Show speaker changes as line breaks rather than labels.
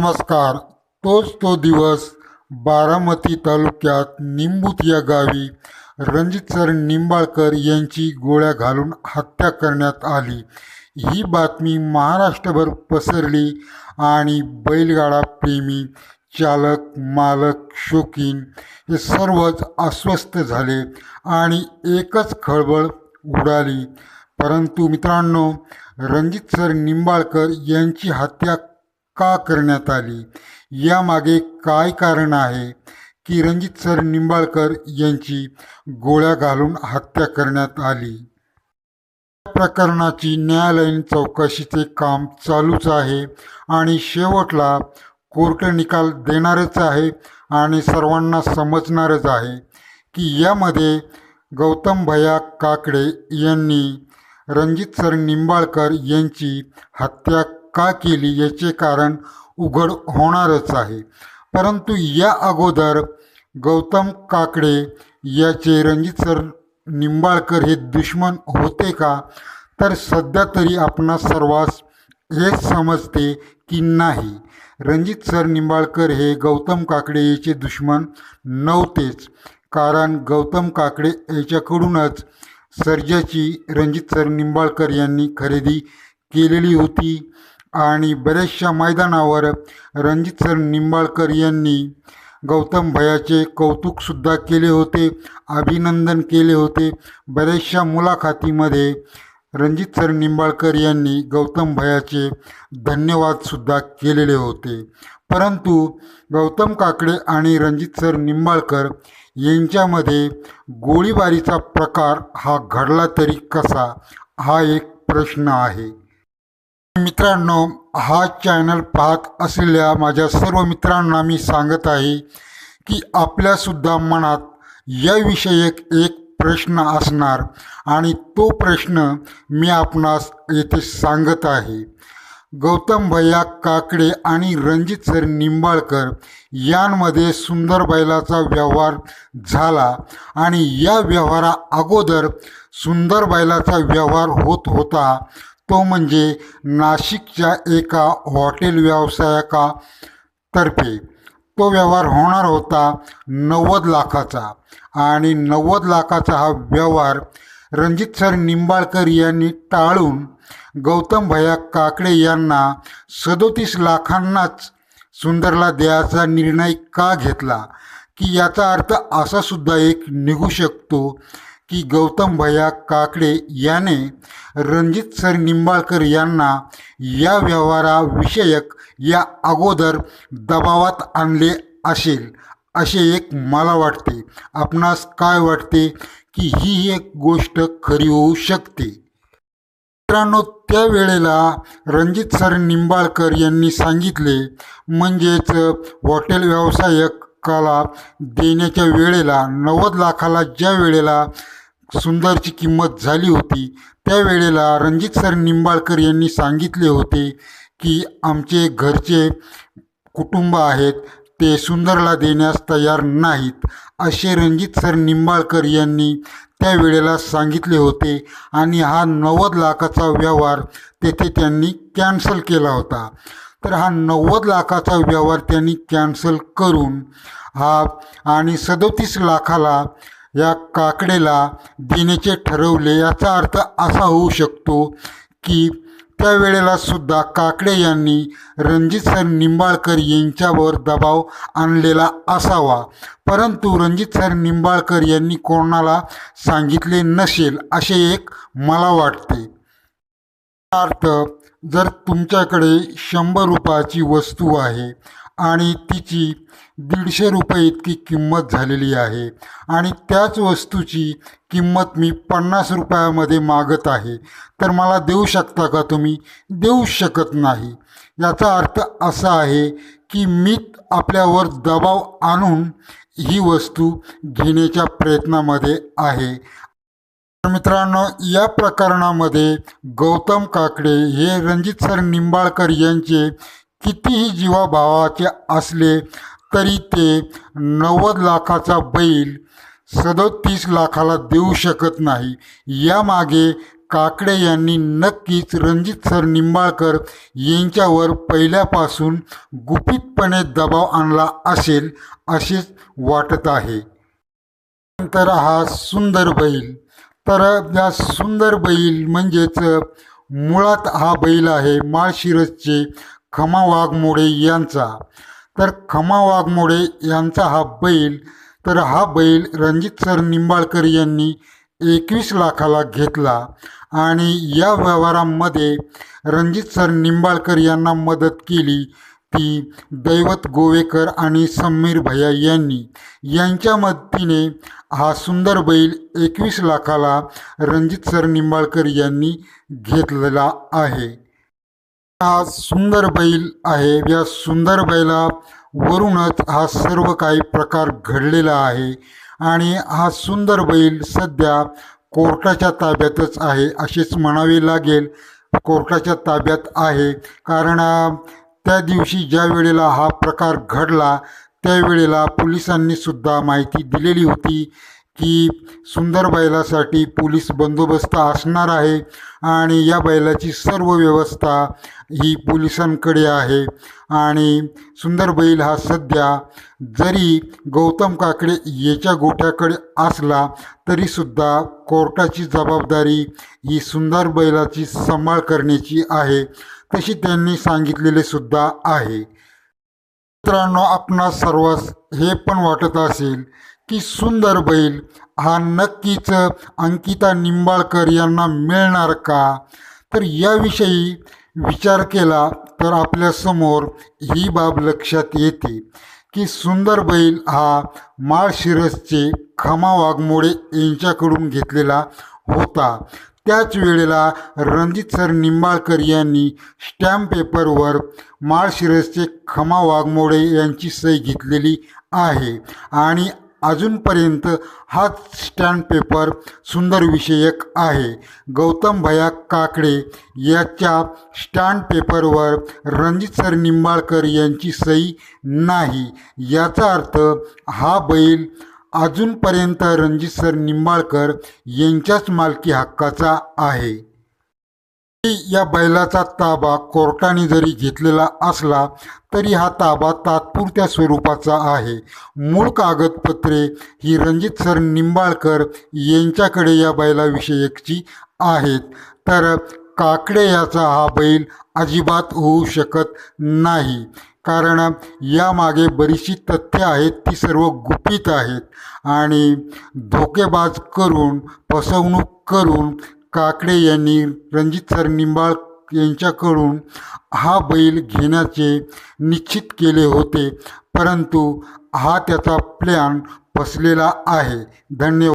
नमस्कार. तोच तो दिवस बारामती तालुक्यात निंबूत या गावी रणजित सर निंबाळकर यांची गोळ्या घालून हत्या करण्यात आली. ही बातमी महाराष्ट्रभर पसरली आणि बैलगाडा प्रेमी चालक मालक शौकीन हे सर्वच अस्वस्थ झाले आणि एकच खळबळ उडाली. परंतु मित्रांनो रणजित सर निंबाळकर यांची हत्या का करण्यात आली? यामागे काय कारण आहे? की रणजित सर निंबाळकर यांची गोळ्या घालून हत्या करण्यात आली. प्रकरणाची न्यायालयीन चौकशीचे काम चालूच आहे आणि शेवटला कोर्ट निकाल देणारच आहे आणि सर्वांना समजणारच आहे की यामध्ये गौतम भया काकडे यांनी रणजित सर निंबाळकर यांची हत्या का केली याचे कारण उघड होणारच आहे. परंतु या अगोदर गौतम काकडे याचे रणजित सर निंबाळकर हे दुश्मन होते का? तर सध्या तरी आपणा सर्वांस हेच समजते की नाही. रणजित सर निंबाळकर हे गौतम काकडे याचे दुश्मन नव्हतेच. कारण गौतम काकडे याच्याकडूनच सर्जाची रणजित सर निंबाळकर यांनी खरेदी केलेली होती. आणि बऱ्याचशा मैदानावर रणजित सर निंबाळकर यांनी गौतम भयाचे कौतुकसुद्धा केले होते अभिनंदन केले होते. बऱ्याचशा मुलाखतीमध्ये रणजित सर निंबाळकर यांनी गौतम भयाचे धन्यवादसुद्धा केलेले होते. परंतु गौतम काकडे आणि रणजित सर निंबाळकर यांच्यामध्ये गोळीबारीचा प्रकार हा घडला तरी कसा? हा एक प्रश्न आहे. मित्रांनो हा चॅनल पाहत असलेल्या माझ्या सर्व मित्रांना मी सांगत आहे की आपल्यासुद्धा मनात याविषयक एक प्रश्न असणार आणि तो प्रश्न मी आपणास येथे सांगत आहे. गौतम भैया काकडे आणि रणजित सर निंबाळकर यांमध्ये सुंदर बैलाचा व्यवहार झाला आणि या व्यवहारा अगोदर सुंदर बैलाचा व्यवहार होत होता. तो म्हणजे नाशिकच्या एका हॉटेल व्यावसायिकातर्फे. तो व्यवहार होणार होता नव्वद लाखाचा आणि नव्वद लाखाचा हा व्यवहार रणजित सर निंबाळकर यांनी टाळून गौतम भैया काकडे यांना सदोतीस लाखांनाच सुंदरला द्यायचा निर्णय का घेतला? की याचा अर्थ असा सुद्धा एक निघू शकतो की गौतम भैया काकडे याने रणजित सर निंबाळकर यांना या व्यवहाराविषयक या अगोदर दबावात आणले असेल असे एक मला वाटते. आपणास काय वाटते की ही एक गोष्ट खरी होऊ शकते? मित्रांनो त्यावेळेला रणजित सर निंबाळकर यांनी सांगितले म्हणजेच हॉटेल व्यावसायिक लाखाला देण्याच्या वेळेला नव्वद लाखाला ज्या वेळेला सुंदरची किंमत झाली होती त्यावेळेला रणजित सर निंबाळकर यांनी सांगितले होते की आमचे घरचे कुटुंब आहेत ते सुंदरला देण्यास तयार नाहीत असे रणजित सर निंबाळकर यांनी त्यावेळेला सांगितले होते आणि हा नव्वद लाखाचा व्यवहार तेथे त्यांनी कॅन्सल केला होता. तर हा नव्वद लाखाचा व्यवहार त्यांनी कॅन्सल करून हा आणि सदोतीस लाखाला या काकडेला देण्याचे ठरवले. याचा अर्थ असा होऊ शकतो की त्यावेळेला सुद्धा काकडे यांनी रणजित सर निंबाळकर यांच्यावर दबाव आणलेला असावा. परंतु रणजित सर निंबाळकर यांनी कोणाला सांगितले नसेल असे एक मला वाटते. अर्थ जर तुमच्याकडे शंभर रुपयाची वस्तू आहे आणि तिची दीडशे रुपये इतकी किंमत झालेली आहे आणि त्याच वस्तूची किंमत मी पन्नास रुपयामध्ये मागत आहे तर मला देऊ शकता का तुम्ही? देऊ शकत नाही. याचा अर्थ असा आहे की मी आपल्यावर दबाव आणून ही वस्तू घेण्याच्या प्रयत्नामध्ये आहे. मित्रांनो या प्रकरणामध्ये गौतम काकडे हे रणजित सर निंबाळकर यांचे कितीही जीवाभावाचे असले तरी ते नव्वद लाखाचा बैल सदोतीस लाखाला देऊ शकत नाही. यामागे काकडे यांनी नक्कीच रणजित सर निंबाळकर यांच्यावर पहिल्यापासून गुपितपणे दबाव आणला असेल असेच वाटत आहे. नंतर हा सुंदर बैल. तर या सुंदर बैल म्हणजेच मुळात हा बैल आहे माळशिरसचे खमा वाघमोडे यांचा. तर खमा वाघमोडे यांचा हा बैल तर हा बैल रणजित सर निंबाळकर यांनी एकवीस लाखाला घेतला आणि या व्यवहारामध्ये रणजित सर निंबाळकर यांना मदत केली. ती दैवत गोवेकर आणि समीर भैया यांनी यांच्या मदतीने हा सुंदर बैल एकवीस लाखाला रणजित सर निंबाळकर यांनी घेतलेला आहे. हा सुंदर बैल आहे. या सुंदर बैला वरूनच हा सर्व काही प्रकार घडलेला आहे आणि हा सुंदर बैल सध्या कोर्टाच्या ताब्यातच आहे असेच म्हणावे लागेल. कोर्टाच्या ताब्यात आहे कारण त्या दिवशी ज्या वेळेला हा प्रकार घडला त्यावेळेला पोलिसांनी सुद्धा माहिती दिलेली होती की सुंदर बैलासाठी पोलीस बंदोबस्त असणार आहे आणि या बैलाची सर्व व्यवस्था ही पोलिसांकडे आहे. आणि सुंदर बैल हा सध्या जरी गौतम काकडे याच्या गोठ्याकडे असला तरीसुद्धा कोर्टाची जबाबदारी ही सुंदर बैलाची सांभाळ करण्याची आहे. तशी त्यांनी सांगितलेले सुद्धा आहे. मित्रांनो आपणा सर्वांस हे पण वाटत असेल की सुंदर बैल हा नक्कीच अंकिता निंबाळकर यांना मिळणार का? तर याविषयी विचार केला तर आपल्यासमोर ही बाब लक्षात येते की सुंदर बैल हा माळशिरसचे खमा वाघमोडे यांच्याकडून घेतलेला होता. त्याच वेळेला रणजित सर निंबाळकर यांनी स्टॅम्प पेपरवर माळशिरसचे खमा वाघमोडे यांची सही घेतलेली आहे. आणि अजूनपर्यंत हा स्टॅम्प पेपर सुंदर विषयक आहे. गौतम भया काकडे याच्या स्टॅम्प पेपरवर रणजित सर निंबाळकर यांची सही नाही. याचा अर्थ हा बैल अजूनपर्यंत रणजित सर निंबाळकर यांच्याच मालकी हक्काचा आहे. या बैलाचा ताबा कोर्टाने जरी घेतलेला असला तरी हा ताबा तात्पुरत्या स्वरूपाचा आहे. मूळ कागदपत्रे ही रणजित सर निंबाळकर यांच्याकडे या बैलाविषयकची आहेत. तर काकडे याचा हा बैल अजिबात होऊ शकत नाही. कारण यामागे बरीचशी तथ्य आहेत ती सर्व गुपित आहेत. आणि धोकेबाज करून फसवणूक करून काकडे यांनी रणजित सर निंबाळ यांच्याकडून हा बैल घेण्याचे निश्चित केले होते. परंतु हा त्याचा प्लॅन फसलेला आहे. धन्यवाद.